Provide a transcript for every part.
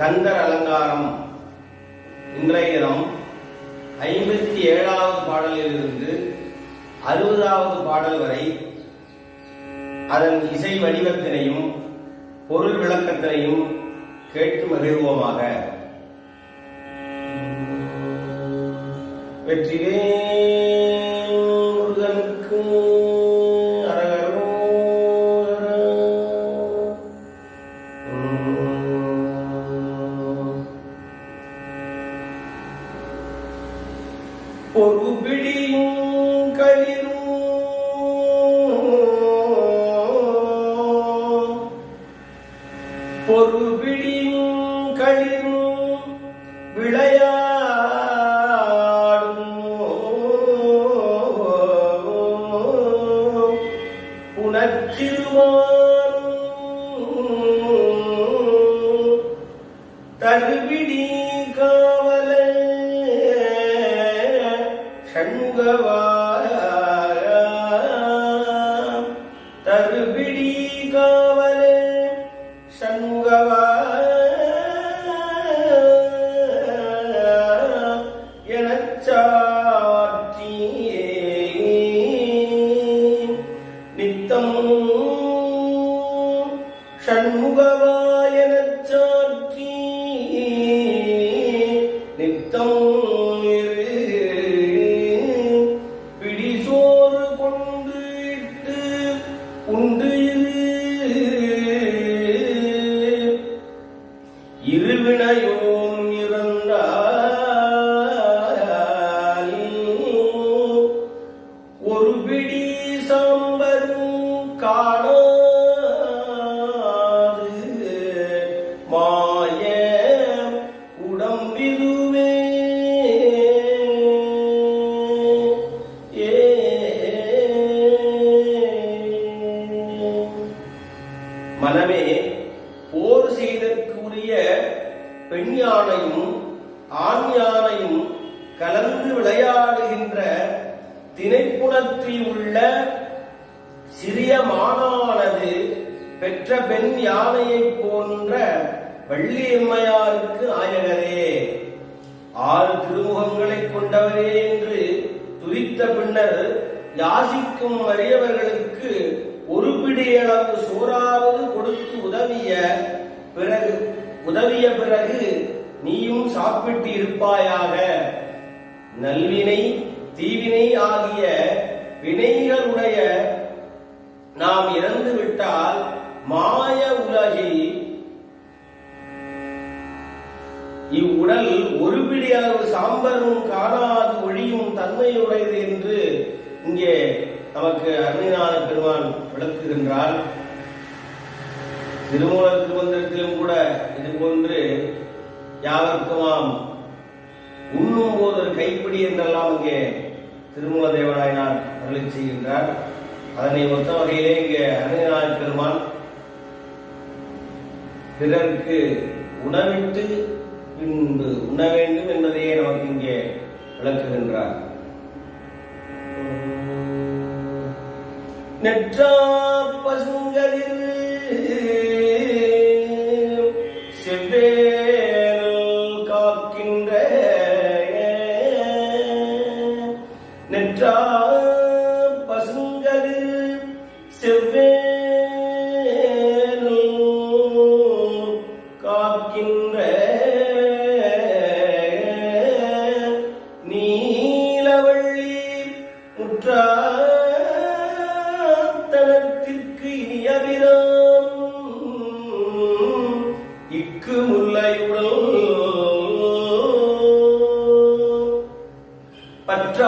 கந்தர் அலங்காரம். இன்றைய தினம் ஐம்பத்தி ஏழாவது பாடலிலிருந்து அறுபதாவது பாடல் வரை அதன் இசை வடிவத்தினையும் பொருள் விளக்கத்தினையும் கேட்டு மகிழ்வோமாக. வெற்றிவேல் وَذَكِّرْ உடம்பிதுவே ஏ. மனமே போர் செய்தற்கு உரிய பெண் யானையும் ஆண் யானையும் கலந்து விளையாடுகின்ற திணைப்புணத்தில் உள்ள சிறிய மானானது பெற்ற பெண் யானையைப் போன்ற வள்ளியம்மையாருக்கு ஆயகரே. ஆறு திருமுகங்களை கொண்டவரே என்று துதித்த பின்னர் யாசிக்கும் அரியவர்களுக்கு ஒரு பிடியளவு சோறாவது கொடுத்து உதவிய பிறகு உதவிய பிறகு நீயும் சாப்பிட்டு இருப்பாயாக நல்வினை தீவினை ஆகிய வினைகளுடைய நாம் இறந்து விட்டால் மாய உலகில் இவ்வுடல் ஒரு சாம்பரும் காணாது ஒழியும் தன்மையுடையது என்று இங்கே நமக்கு அருணிநாத பெருமான் விளக்குகின்றார். திருமூல திருமந்திரத்திலும் கூட இது போன்று யாவர்க்குமாம் உண்ணும் போது ஒரு கைப்பிடி என்றெல்லாம் இங்கே திருமூல தேவராயனார் அருளி செய்கின்றார். அதனை ஒத்த வகையிலே இங்கே அருணிநாத பெருமான் பிறருக்கு உணவிட்டு பின்பு உண்ண வேண்டும் என்பதையே நமக்கு இங்கே விளக்குகின்றார். நெற்றா பசுங்களில்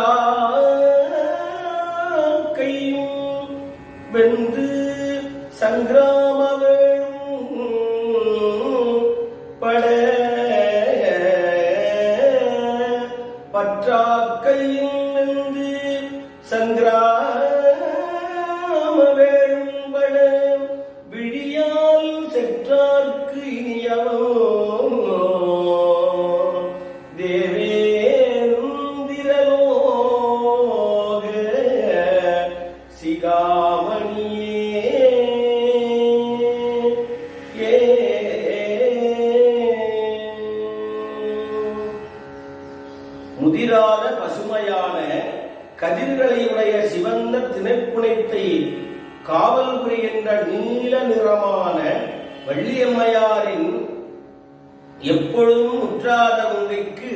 பற்றா கையும் வென்று சங்கிராம கதிர்களை உடைய சிவந்த திணைப்புனைத்தை காவல் புரிகின்ற நீல நிறமான வள்ளியம்மையாரின் எப்பொழுதும் முற்றாத உங்கைக்கு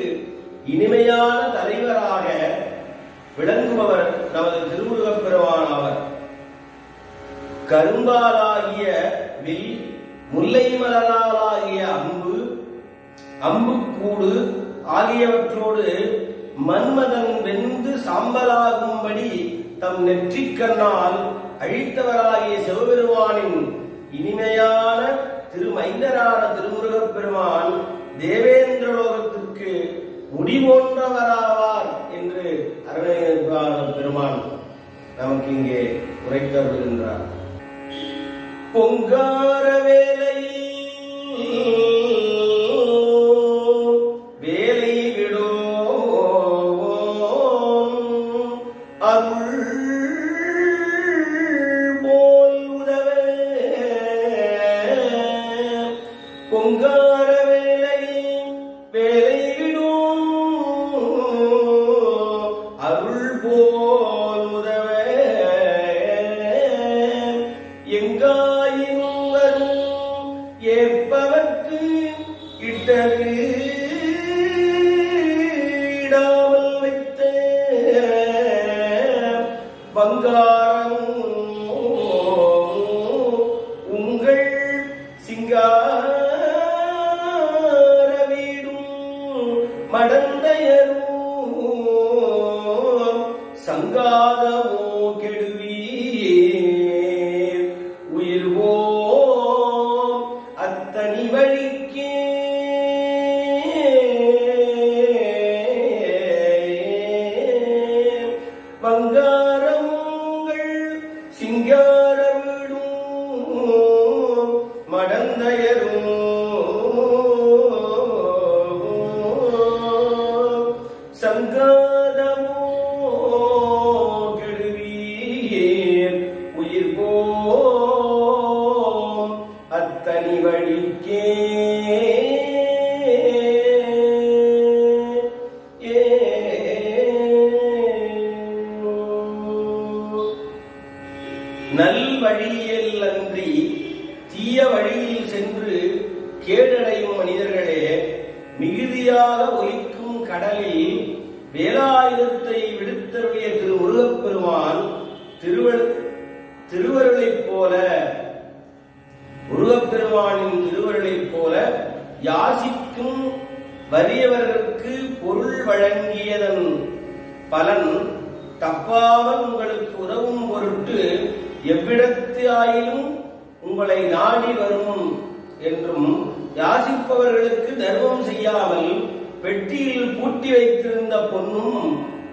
இனிமையான தலைவராக விளங்குபவர் நமது திருமுருகப் பெருமான் அவர் கரும்பாலாகிய வில் முல்லை மலராலாகிய அம்பு அம்புக்கூடு ஆகியவற்றோடு மன்மதன் வெந்து சாம்பலாகும்படி தம் நெற்றிக்கண்ணால் அழித்தவராகிய சிவபெருமானின் இனிமையான திருமைந்தரான திருமுருகப் பெருமான் தேவேந்திர லோகத்திற்கு என்று அருணகிரிபாத பெருமான் நமக்கு இங்கே உரைத்தருகின்றார் பொங்கார வேலை போம் அத்தனி வழிக்கே. நல் வழியில் அன்றி தீய வழியில் சென்று கேடடையும் மனிதர்களே மிகுதியாக ஒலிக்கும் கடலில் வேலாயுதத்தை விடுத்தருடைய திரு முருகப்பெருமான் திருவள் திருவருளைப் போல முருகப்பெருமானின் திருவருளைப் போல யாசிக்கும் வறியவர்களுக்கு பொருள் வழங்கியதன் பலன் தப்பாமல் உங்களுக்கு உதவும் பொருட்டு எவ்விடத்து ஆயினும் உங்களை நாடி வரும் என்றும் யாசிப்பவர்களுக்கு தர்மம் செய்யாமல் பெட்டியில் பூட்டி வைத்திருந்த பொன்னும்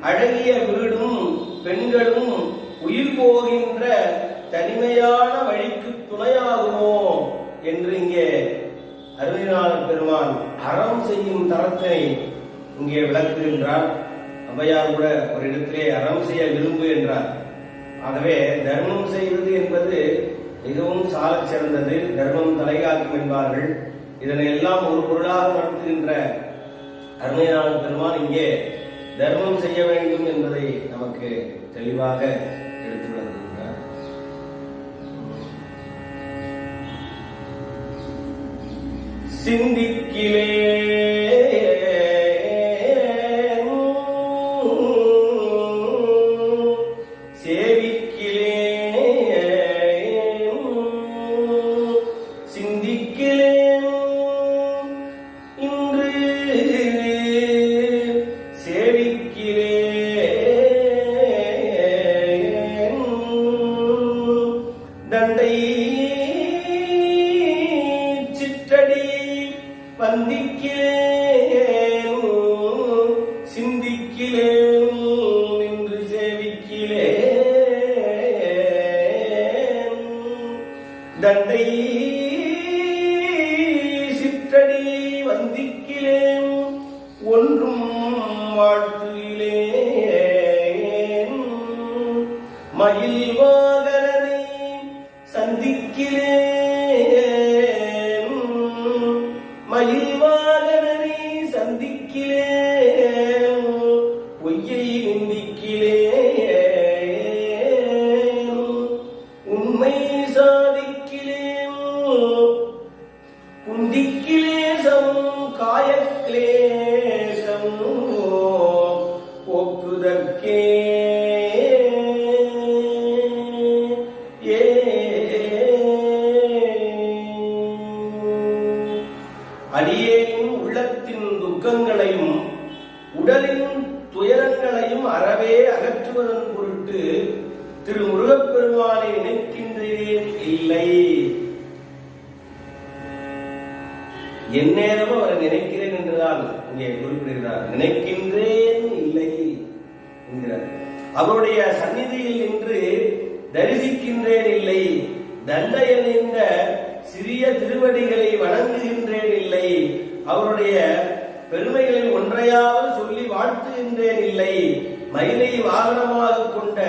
அழகிய வீடும் பெண்களும் உயிர் போகின்ற தனிமையான வழிக்கு துணையாகுமோ என்று இங்கே அருளினாளர் பெருமான் அறம் செய்யும் தரத்தை இங்கே விளக்குகின்றார் ஔவையார் கூட ஒரு இடத்திலே அறம் செய்ய விரும்பு என்றார். ஆகவே தர்மம் செய்வது என்பது மிகவும் சால சிறந்தது. தர்மம் தலைகாக்கும் என்பார்கள். இதனை எல்லாம் ஒரு பொருளாக நடத்துகின்ற அருமையான பெருமான் இங்கே தர்மம் செய்ய வேண்டும் என்பதை நமக்கு தெளிவாக சிந்திக்கிலே அடியேனின் உள்ளத்தின் துக்கங்களையும் உடலின் துயரங்களையும் அறவே அகற்றுவதன் பொருட்டு திரு முருகப்பெருமானை நினைக்கின்றேன் இல்லை. எந்நேரமும் அவரை நினைக்கிறேன் என்றுதான் இங்கே குறிப்பிடுகிறார். நினைக்கின்றேன் இல்லை என்கிறார். அவருடைய சந்நிதியில் நின்று தரிசிக்கின்றேன் இல்லை. தண்டையன் என்ற சிறிய திருவடிகளை வணங்குகின்றேன் இல்லை அவருடைய பெருமைகளில் ஒன்றையாவது சொல்லி வாழ்த்துகின்றேன் இல்லை மயிலை வாகனமாக கொண்ட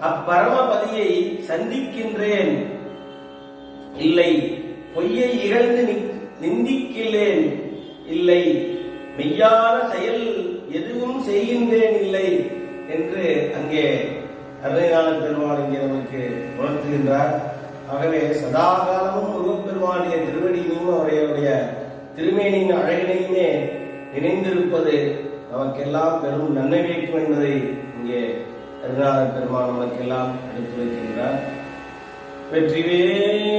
அப்பரமபதியை சந்திக்கின்றேன். இல்லை பொய்யை இகழ்ந்து நி- நிந்திக்கிறேன் இல்லை மெய்யான செயல் எதுவும் செய்கின்றேன் இல்லை என்று அங்கே அருணாளர் பெருமாள் இங்கே நமக்கு உணர்த்துகின்றார் ஆகவே சதாகாலமும் முருகப்பெருமானுடைய திருவடியிலும் அவருடைய திருமேனியின் அழகினையுமே நினைந்திருப்பது நமக்கெல்லாம் பெரும் நன்மை வைக்கும் என்பதை இங்கே அருணாத பெருமாள் நமக்கெல்லாம் எடுத்து வைக்கின்றார் Vetrivel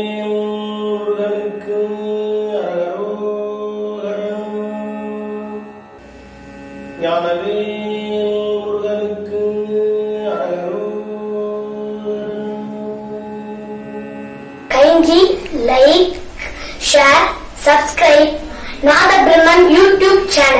subscribe Nada Brahman YouTube channel.